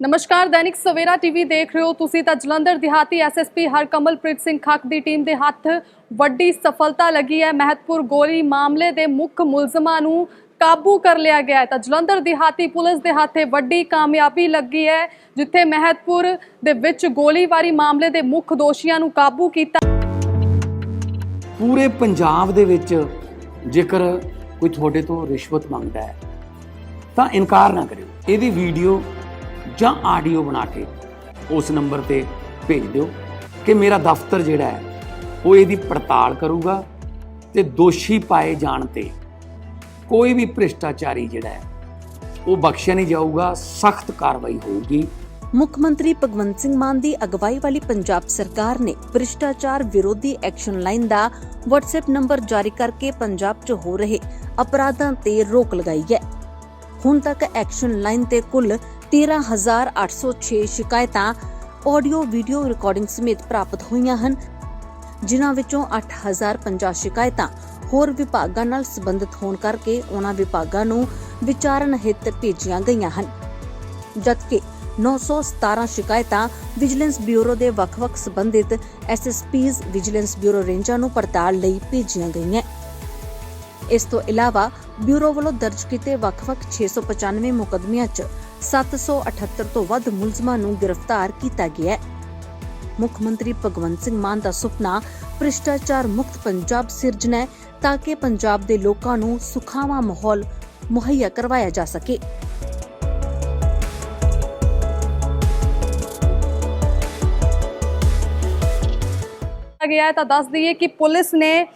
ਨਮਸਕਾਰ, ਦੈਨਿਕ ਸਵੇਰਾ ਟੀਵੀ ਦੇਖ ਰਹੇ ਹੋ ਤੁਸੀਂ ਤਾਂ ਜਲੰਧਰ ਦਿਹਾਤੀ ਐਸਐਸਪੀ ਹਰਕਮਲਪ੍ਰੀਤ ਸਿੰਘ ਖੱਕ ਦੀ ਟੀਮ ਦੇ ਹੱਥ ਵੱਡੀ ਸਫਲਤਾ ਲੱਗੀ ਹੈ। ਮਹਿਤਪੁਰ ਗੋਲੀ ਮਾਮਲੇ ਦੇ ਮੁੱਖ ਮੁਲਜ਼ਮਾਂ ਨੂੰ ਕਾਬੂ ਕਰ ਲਿਆ ਗਿਆ ਹੈ। ਤਾਂ ਜਲੰਧਰ ਦਿਹਾਤੀ ਪੁਲਿਸ ਦੇ ਹੱਥੇ ਵੱਡੀ ਕਾਮਯਾਬੀ ਲੱਗੀ ਹੈ, ਜਿੱਥੇ ਮਹਿਤਪੁਰ ਦੇ ਵਿੱਚ ਗੋਲੀਬਾਰੀ ਮਾਮਲੇ ਦੇ ਮੁੱਖ ਦੋਸ਼ੀਆਂ ਨੂੰ ਕਾਬੂ ਕੀਤਾ। ਪੂਰੇ ਪੰਜਾਬ ਦੇ ਵਿੱਚ ਜੇਕਰ ਕੋਈ ਤੁਹਾਡੇ ਤੋਂ ਰਿਸ਼ਵਤ ਮੰਗਦਾ ਹੈ, ਤਾਂ ਇਨਕਾਰ ਨਾ ਕਰਿਓ। ਇਹਦੀ ਵੀਡੀਓ ਜਾਂ ਆਡੀਓ ਬਣਾ ਕੇ ਉਸ ਨੰਬਰ ਤੇ ਭੇਜ ਦਿਓ ਕਿ ਮੇਰਾ ਦਫ਼ਤਰ ਜਿਹੜਾ ਹੈ, ਉਹ ਇਹਦੀ ਪੜਤਾਲ ਕਰੂਗਾ ਤੇ ਦੋਸ਼ੀ ਪਾਏ ਜਾਣ ਤੇ ਕੋਈ ਵੀ ਭ੍ਰਿਸ਼ਟਾਚਾਰੀ ਜਿਹੜਾ ਹੈ, ਉਹ ਬਖਸ਼ਿਆ ਨਹੀਂ ਜਾਊਗਾ, ਸਖਤ ਕਾਰਵਾਈ ਹੋਊਗੀ। ਮੁੱਖ ਮੰਤਰੀ ਭਗਵੰਤ ਸਿੰਘ ਮਾਨ ਦੀ ਅਗਵਾਈ ਵਾਲੀ ਪੰਜਾਬ ਸਰਕਾਰ ਨੇ ਭ੍ਰਿਸ਼ਟਾਚਾਰ ਵਿਰੋਧੀ ਐਕਸ਼ਨ ਲਾਈਨ ਦਾ WhatsApp ਨੰਬਰ ਜਾਰੀ ਕਰਕੇ ਪੰਜਾਬ 'ਚ ਹੋ ਰਹੇ ਅਪਰਾਧਾਂ ਤੇ ਰੋਕ ਲਗਾਈ ਹੈ। ਹੁਣ ਤੱਕ ਐਕਸ਼ਨ ਲਾਈਨ ਤੇ ਕੁੱਲ 13806 ਸ਼ਿਕਾਇਤਾਂ ਆਡੀਓ ਵੀਡੀਓ ਰਿਕਾਰਡਿੰਗ ਸਮੇਤ ਪ੍ਰਾਪਤ ਹੋਈਆਂ ਹਨ, ਜਿਨ੍ਹਾਂ ਵਿੱਚੋਂ 8050 ਸ਼ਿਕਾਇਤਾਂ ਹੋਰ ਵਿਭਾਗਾਂ ਨਾਲ ਸੰਬੰਧਿਤ ਹੋਣ ਕਰਕੇ ਉਹਨਾਂ ਵਿਭਾਗਾਂ ਨੂੰ ਵਿਚਾਰਨ ਹਿੱਤ ਭੇਜੀਆਂ ਗਈਆਂ ਹਨ। ਜਦਕਿ 917 ਸ਼ਿਕਾਇਤਾਂ ਵਿਜੀਲੈਂਸ ਬਿਊਰੋ ਦੇ ਵੱਖ-ਵੱਖ ਸੰਬੰਧਿਤ ਐਸਐਸਪੀਜ਼ ਵਿਜੀਲੈਂਸ ਬਿਊਰੋ ਰੇਂਜਾਂ ਨੂੰ ਪੜਤਾਲ ਲਈ ਭੇਜੀਆਂ ਗਈਆਂ। ਇਸ ਤੋਂ ਇਲਾਵਾ ਬਿਊਰੋ ਵੱਲੋਂ ਦਰਜ ਕੀਤੇ ਵੱਖ-ਵੱਖ 695 ਮੁਕੱਦਮਿਆਂ 'ਚ 778 ਤੋਂ ਵੱਧ ਮੁਲਜ਼ਮਾਂ ਨੂੰ ਗ੍ਰਿਫਤਾਰ ਕੀਤਾ ਗਿਆ ਹੈ। ਮੁੱਖ ਮੰਤਰੀ ਭਗਵੰਤ ਸਿੰਘ ਮਾਨ ਦਾ ਸੁਪਨਾ, ਭ੍ਰਿਸ਼ਟਾਚਾਰ ਮੁਕਤ ਪੰਜਾਬ ਸਿਰਜਣਾ ਹੈ ਤਾਂ ਕਿ ਪੰਜਾਬ ਦੇ ਲੋਕਾਂ ਨੂੰ ਸੁਖਾਵਾਂ ਮਾਹੌਲ ਮੁਹੱਈਆ ਕਰਵਾਇਆ ਜਾ ਸਕੇ। ਗਿਆ ਤਾਂ ਦੱਸ ਦਈਏ ਕਿ ਪੁਲਿਸ ਨੇ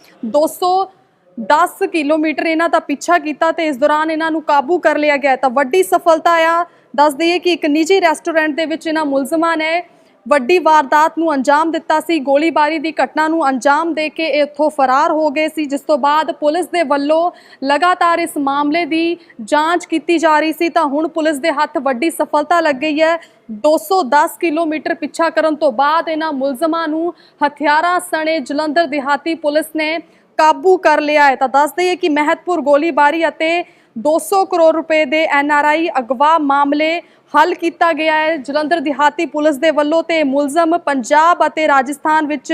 210 ਕਿਲੋਮੀਟਰ ਇਹਨਾਂ ਦਾ ਪਿੱਛਾ ਕੀਤਾ ਤੇ ਇਸ ਦੌਰਾਨ ਇਹਨਾਂ ਨੂੰ ਕਾਬੂ ਕਰ ਲਿਆ ਗਿਆ ਤਾਂ ਵੱਡੀ ਸਫਲਤਾ ਆ। ਦੱਸ ਦਈਏ ਕਿ ਇੱਕ ਨਿੱਜੀ ਰੈਸਟੋਰੈਂਟ ਦੇ ਵਿੱਚ ਇਹਨਾਂ ਮੁਲਜ਼ਮਾਂ ਨੇ ਵੱਡੀ ਵਾਰਦਾਤ ਨੂੰ ਅੰਜਾਮ ਦਿੱਤਾ ਸੀ। ਗੋਲੀਬਾਰੀ ਦੀ ਘਟਨਾ ਨੂੰ ਅੰਜਾਮ ਦੇ ਕੇ ਇਹ ਇੱਥੋਂ ਫਰਾਰ ਹੋ ਗਏ ਸੀ। ਜਿਸ ਤੋਂ ਬਾਅਦ ਪੁਲਿਸ ਦੇ ਵੱਲੋਂ ਲਗਾਤਾਰ ਇਸ ਮਾਮਲੇ ਦੀ ਜਾਂਚ ਕੀਤੀ ਜਾ ਰਹੀ ਸੀ। ਤਾਂ ਹੁਣ ਪੁਲਿਸ ਦੇ ਹੱਥ ਵੱਡੀ ਸਫਲਤਾ ਲੱਗ ਗਈ ਹੈ। 210 ਕਿਲੋਮੀਟਰ ਪਿੱਛਾ ਕਰਨ ਤੋਂ ਬਾਅਦ ਇਹਨਾਂ ਮੁਲਜ਼ਮਾਂ ਨੂੰ ਹਥਿਆਰਾਂ ਸਣੇ ਜਲੰਧਰ ਦਿਹਾਤੀ ਪੁਲਿਸ ਨੇ ਕਾਬੂ ਕਰ ਲਿਆ ਹੈ। ਤਾਂ ਦੱਸ ਦਈਏ ਕਿ ਮਹਿਤਪੁਰ ਗੋਲੀਬਾਰੀ ਅਤੇ 200 ਕਰੋੜ ਰੁਪਏ ਦੇ ਐਨਆਰਆਈ ਅਗਵਾ ਮਾਮਲੇ ਹੱਲ ਕੀਤਾ ਗਿਆ ਹੈ। ਜਲੰਧਰ ਦਿਹਾਤੀ ਪੁਲਿਸ ਦੇ ਵੱਲੋਂ ਤੇ ਇਹ ਮੁਲਜ਼ਮ ਪੰਜਾਬ ਅਤੇ ਰਾਜਸਥਾਨ ਵਿੱਚ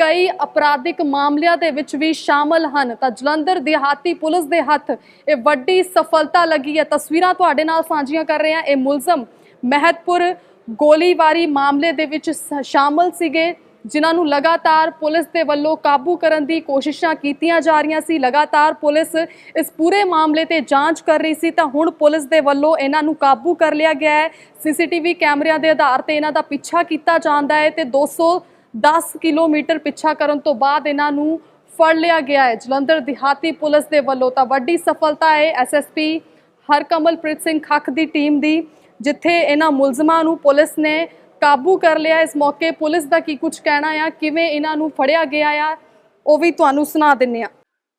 ਕਈ ਅਪਰਾਧਿਕ ਮਾਮਲਿਆਂ ਦੇ ਵਿੱਚ ਵੀ ਸ਼ਾਮਲ ਹਨ। ਤਾਂ ਜਲੰਧਰ ਦਿਹਾਤੀ ਪੁਲਿਸ ਦੇ ਹੱਥ ਇਹ ਵੱਡੀ ਸਫਲਤਾ ਲੱਗੀ ਹੈ। ਤਸਵੀਰਾਂ ਤੁਹਾਡੇ ਨਾਲ ਸਾਂਝੀਆਂ ਕਰ ਰਹੇ ਹਾਂ। ਇਹ ਮੁਲਜ਼ਮ ਮਹਿਤਪੁਰ ਗੋਲੀਬਾਰੀ ਮਾਮਲੇ ਦੇ ਵਿੱਚ ਸ- ਸ਼ਾਮਲ ਸੀਗੇ। ਜਿਨ੍ਹਾਂ ਨੂੰ ਲਗਾਤਾਰ ਪੁਲਿਸ ਦੇ ਵੱਲੋਂ ਕਾਬੂ ਕਰਨ ਦੀ ਕੋਸ਼ਿਸ਼ਾਂ ਕੀਤੀਆਂ ਜਾ ਰਹੀਆਂ ਸੀ। ਲਗਾਤਾਰ ਪੁਲਿਸ ਇਸ ਪੂਰੇ ਮਾਮਲੇ ਤੇ ਜਾਂਚ ਕਰ ਰਹੀ ਸੀ ਤਾਂ ਹੁਣ ਪੁਲਿਸ ਦੇ ਵੱਲੋਂ ਇਹਨਾਂ ਨੂੰ ਕਾਬੂ ਕਰ ਲਿਆ ਗਿਆ ਹੈ। ਸੀਸੀਟੀਵੀ ਕੈਮਰਿਆਂ ਦੇ ਆਧਾਰ ਤੇ ਇਹਨਾਂ ਦਾ ਪਿੱਛਾ ਕੀਤਾ ਜਾਂਦਾ ਹੈ ਤੇ 210 ਕਿਲੋਮੀਟਰ ਪਿੱਛਾ ਕਰਨ ਤੋਂ ਬਾਅਦ ਇਹਨਾਂ ਨੂੰ ਫੜ ਲਿਆ ਗਿਆ ਹੈ। ਜਲੰਧਰ ਦਿਹਾਤੀ ਪੁਲਿਸ ਦੇ ਵੱਲੋਂ ਤਾਂ ਵੱਡੀ ਸਫਲਤਾ ਹੈ। ਐਸਐਸਪੀ ਹਰਕਮਲਪ੍ਰੀਤ ਸਿੰਘ ਖੱਖ ਦੀ ਟੀਮ ਦੀ, ਜਿੱਥੇ ਇਹਨਾਂ ਮੁਲਜ਼ਮਾਂ ਨੂੰ ਪੁਲਿਸ ਨੇ ਕਾਬੂ ਕਰ ਲਿਆ। ਇਸ ਮੌਕੇ ਪੁਲਿਸ ਦਾ ਕੀ ਕੁਝ ਕਹਿਣਾ ਆ? ਕਿਵੇਂ ਇਹਨਾਂ ਨੂੰ ਫੜਿਆ ਗਿਆ ਆ? ਉਹ ਵੀ ਤੁਹਾਨੂੰ ਸੁਣਾ ਦਿੰਨੇ ਆ।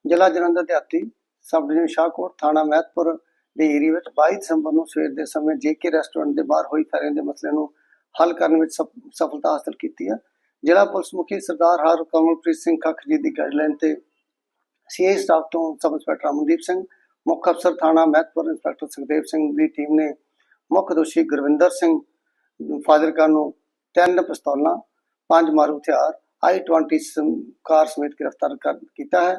ਜ਼ਿਲ੍ਹਾ ਜਲੰਧਰ ਦੇ ਸਬ ਡਿਵੀਜ਼ਨ ਸ਼ਾਹਕੋਟ ਥਾਣਾ ਮਹਿਤਪੁਰ ਦੇ ਏਰੀਆ ਵਿੱਚ 22 ਦਸੰਬਰ ਨੂੰ ਸਵੇਰ ਦੇ ਸਮੇਂ ਜੇਕੇ ਰੈਸਟੋਰੈਂਟ ਦੇ ਬਾਹਰ ਹੋਈ ਫਾਇਰਿੰਗ ਦੇ ਮਸਲੇ ਨੂੰ ਹੱਲ ਕਰਨ ਵਿੱਚ ਸਫਲਤਾ ਹਾਸਲ ਕੀਤੀ ਹੈ। ਜ਼ਿਲ੍ਹਾ ਪੁਲਿਸ ਮੁਖੀ ਸਰਦਾਰ ਹਰ ਕਮਲਪ੍ਰੀਤ ਸਿੰਘ ਖੱਖ ਜੀ ਦੀ ਗਾਈਡਲਾਈਨ ਤੇ ਸੀਆਈ ਸਟਾਫ ਤੋਂ ਸਬ ਇੰਸਪੈਕਟਰ ਅਮਨਦੀਪ ਸਿੰਘ, ਮੁੱਖ ਅਫਸਰ ਥਾਣਾ ਮਹਿਤਪੁਰ, ਇੰਸਪੈਕਟਰ ਸੁਖਦੇਵ ਸਿੰਘ ਦੀ ਟੀਮ ਨੇ ਮੁੱਖ ਦੋਸ਼ੀ ਗੁਰਵਿੰਦਰ ਸਿੰਘ ਫਾਜ਼ਿਲਕਾ ਨੂੰ ਤਿੰਨ ਪਿਸਤੌਲਾਂ, ਪੰਜ ਮਾਰੂ ਹਥਿਆਰ i20 ਕਾਰ ਸਮੇਤ ਗ੍ਰਿਫਤਾਰ ਕੀਤਾ ਹੈ।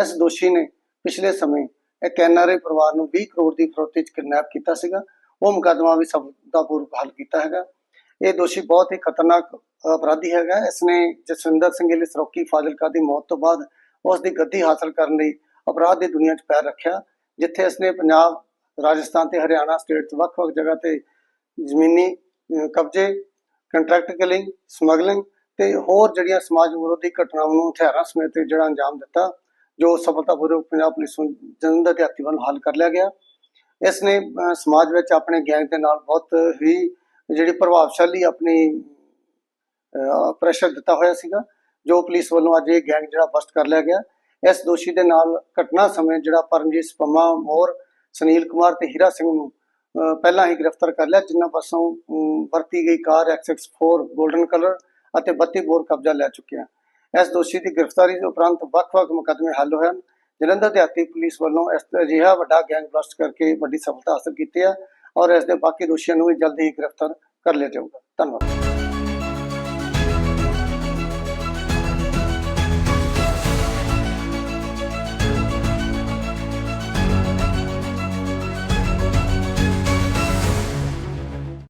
ਇਸ ਦੋਸ਼ੀ ਨੇ ਪਿਛਲੇ ਸਮੇਂ ਇੱਕ ਐਨਆਰਆਈ ਪਰਿਵਾਰ ਨੂੰ 20 ਕਰੋੜ ਦੀ ਫਰੋਤੀ 'ਚ ਕਿਡਨੈਪ ਕੀਤਾ ਸੀਗਾ। ਉਹ ਮੁਕੱਦਮਾ ਵੀ ਸਫਲਤਾਪੂਰਵਕ ਹੱਲ ਕੀਤਾ ਹੈਗਾ। ਇਹ ਦੋਸ਼ੀ ਬਹੁਤ ਹੀ ਖਤਰਨਾਕ ਅਪਰਾਧੀ ਹੈਗਾ। ਇਸਨੇ ਜਸਵਿੰਦਰ ਸਿੰਘ ਲਈ ਸਰੋਕੀ ਫਾਜ਼ਿਲਕਾ ਦੀ ਮੌਤ ਤੋਂ ਬਾਅਦ ਉਸ ਦੀ ਗੱਦੀ ਹਾਸਲ ਕਰਨ ਲਈ ਅਪਰਾਧ ਦੀ ਦੁਨੀਆ 'ਚ ਪੈਰ ਰੱਖਿਆ, ਜਿੱਥੇ ਇਸਨੇ ਪੰਜਾਬ, ਰਾਜਸਥਾਨ ਤੇ ਹਰਿਆਣਾ ਸਟੇਟ 'ਚ ਵੱਖ-ਵੱਖ ਜਗ੍ਹਾ ਤੇ ਜ਼ਮੀਨੀ ਕਬਜ਼ੇ ਕੰਟਰੈਕਟ ਕਿਲਿੰਗ ਸਮਗਲਿੰਗ ਤੇ ਹੋਰ ਜਿਹੜੀਆਂ ਸਮਾਜ ਵਿਰੋਧੀ ਘਟਨਾਵਾਂ ਨੂੰ ਹਥਿਆਰਾਂ ਸਮੇਤ ਜਿਹੜਾ ਅੰਜਾਮ ਦਿੱਤਾ, ਜੋ ਸਫਲਤਾਪੂਰਵਕ ਪੰਜਾਬ ਪੁਲਿਸ ਨੂੰ ਜਲੰਧਰ ਦੇ ਹੱਥੀ ਵੱਲ ਹੱਲ ਕਰ ਲਿਆ ਗਿਆ। ਇਸ ਨੇ ਸਮਾਜ ਵਿੱਚ ਆਪਣੇ ਗੈਂਗ ਦੇ ਨਾਲ ਬਹੁਤ ਹੀ ਜਿਹੜੀ ਪ੍ਰਭਾਵਸ਼ਾਲੀ ਆਪਣੀ ਪ੍ਰੈਸ਼ਰ ਦਿੱਤਾ ਹੋਇਆ ਸੀਗਾ, ਜੋ ਪੁਲਿਸ ਵੱਲੋਂ ਅੱਜ ਇਹ ਗੈਂਗ ਜਿਹੜਾ ਬਸਟ ਕਰ ਲਿਆ ਗਿਆ। ਇਸ ਦੋਸ਼ੀ ਦੇ ਨਾਲ ਘਟਨਾ ਸਮੇਂ ਜਿਹੜਾ ਪਰਮਜੀਤ ਸਪਮਾ ਮੋਰ ਸੁਨੀਲ ਕੁਮਾਰ ਤੇ ਹੀਰਾ ਸਿੰਘ ਨੂੰ ਪਹਿਲਾਂ ਹੀ ਗ੍ਰਿਫਤਾਰ ਕਰ ਲਿਆ ਜਿਨ੍ਹਾਂ ਪਾਸੋਂ ਵਰਤੀ ਗਈ ਕਾਰ XX4 골ਡਨ ਕਲਰ ਅਤੇ 32 ਬੋਰ ਕਬਜ਼ਾ ਲੈ ਚੁੱਕਿਆ। ਇਸ ਦੋਸ਼ੀ ਦੀ ਗ੍ਰਿਫਤਾਰੀ ਦੇ ਉਪਰੰਤ ਵੱਖ-ਵੱਖ ਮੁਕੱਦਮੇ ਹੱਲ ਹੋਏ ਹਨ। ਜਲੰਧਰ ਦਿਹਾਤੀ ਪੁਲਿਸ ਵੱਲੋਂ ਇਸ ਅਜਿਹਾ ਵੱਡਾ ਗੈਂਗ ਬਲਾਸਟ ਕਰਕੇ ਵੱਡੀ ਸਫਲਤਾ ਹਾਸਲ ਕੀਤੀ ਹੈ ਔਰ ਇਸ ਦੇ ਬਾਕੀ ਦੋਸ਼ੀਆਂ ਨੂੰ ਵੀ ਜਲਦੀ ਹੀ ਗ੍ਰਿਫਤਾਰ ਕਰ ਲਿਆ ਜਾਊਗਾ। ਧੰਨਵਾਦ।